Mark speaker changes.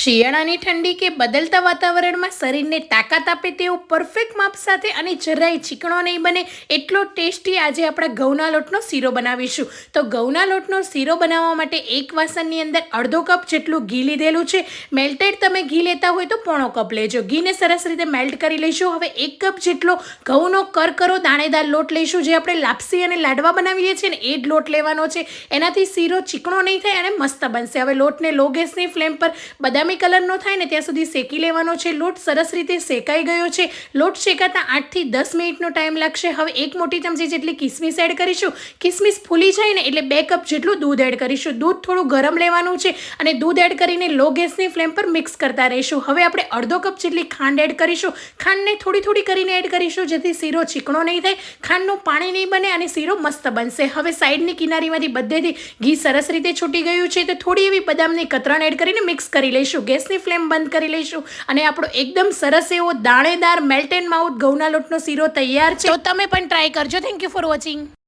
Speaker 1: શિયાળાની ઠંડી કે બદલતા વાતાવરણમાં શરીરને તાકાત આપે તેવો પરફેક્ટ માપ સાથે અને જરાય ચીકણો નહીં બને એટલો ટેસ્ટી આજે આપણે ઘઉંના લોટનો શીરો બનાવીશું. તો ઘઉંના લોટનો શીરો બનાવવા માટે એક વાસણની અંદર અડધો કપ જેટલું ઘી લીધેલું છે. મેલ્ટેડ તમે ઘી લેતા હોય તો પોણો કપ લેજો. ઘીને સરસ રીતે મેલ્ટ કરી લઈશું. હવે એક કપ જેટલો ઘઉંનો કરકરો દાણેદાર લોટ લઈશું જે આપણે લાપસી અને લાડવા બનાવીએ છીએ ને એ જ લોટ લેવાનો છે. એનાથી શીરો ચીકણો નહીં થાય અને મસ્ત બનશે. હવે લોટને લો ગેસની ફ્લેમ પર બદામી કલરનો થાય ને ત્યાં સુધી શેકી લેવાનો છે. લોટ સરસ રીતે શેકાઈ ગયો છે. લોટ શેકાતા આઠથી દસ મિનિટનો ટાઈમ લાગશે. હવે એક મોટી ચમચી જેટલી કિસમિસ એડ કરીશું. કિસમિસ ફૂલી જાય ને એટલે બે કપ જેટલું દૂધ એડ કરીશું. દૂધ થોડું ગરમ લેવાનું છે અને દૂધ એડ કરીને લો ગેસની ફ્લેમ પર મિક્સ કરતા રહીશું. હવે આપણે અડધો કપ જેટલી ખાંડ એડ કરીશું. ખાંડને થોડી થોડી કરીને એડ કરીશું જેથી શીરો ચીકણો નહીં થાય. ખાંડનું પાણી નહીં બને અને શીરો મસ્ત બનશે. હવે સાઈડની કિનારીમાંથી બધેથી ઘી સરસ રીતે છૂટી ગયું છે. તો થોડી એવી બદામની કતરણ એડ કરીને મિક્સ કરી લઈશું, ગેસની ફ્લેમ બંધ કરી લઈશું અને આપણો એકદમ સરસ એવો દાણેદાર મેલ્ટ એન્ડ માઉથ ઘઉંના લોટનો શીરો તૈયાર છે. તો તમે પણ ટ્રાય કરજો. Thank you for watching